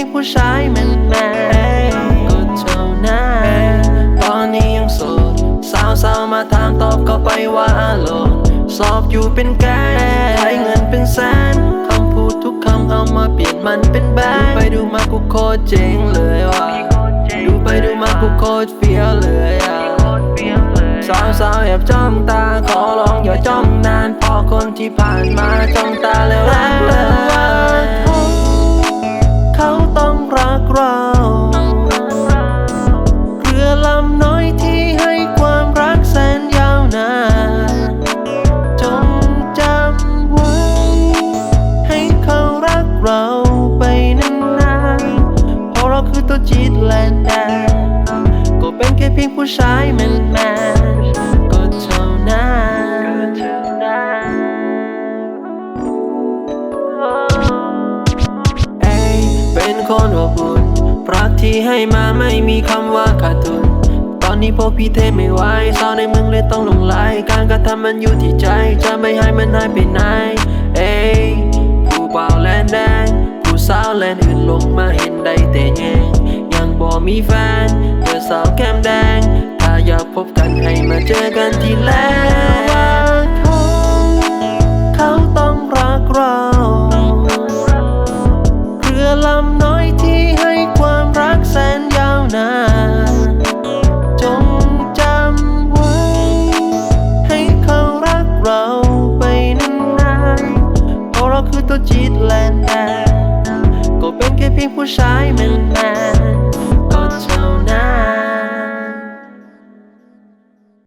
ียงผู้ชายแมนแมนก็เท่านั้นตอนนี้ยังโสดสาวสาวมาถามตอบก็ไปว่าโหลดสอบอยู่เป็นแกใช้เงินเป็นแสนคำพูดทุกคำเอามาเปลี่ยนมันเป็นแบงค์ดูไปดูมากูโคตรเจ๋งเลยว่ะดูไปดูมากูโคตรเฟี้ยวเลยอะสาวสาวแอบจ้องตาขอลองอย่าจ้องนานพอคนที่ผ่านมาจ้องตาแล้วรักเลย พียงผู้ชายแมนแมนก็เท่านั้นเอ้เป็นคนอบอุ่นรักที่ให้มาไม่มีคำว่าขาดทุน ตอนนี้พวกพี่เทไม่ไหวสาวในมืองเลยต้องลงไหลการกระทำมันอยู่ที่ใจ จะไม่ให้มันหายไปไหน เอ้ผู้เบาแลนแดงผู้สาวแลนอื่นลงมาเห็นได้แต่แยงยัง บ่มีแฟนเธอสาวแก้มแดง ถ้าอยากพบกันให้มาเจอกันที่แลว่าเขาเขาต้องรักเราเรือลำน้อยที่ให้ความรักแสนยาวนานจงจำไว้ให้เขารักเราไปนานๆเพราะเราคือตัวจีดแลนด์แดนก็เป็นแค่เพียงผู้ชายแมนแมนก็เท่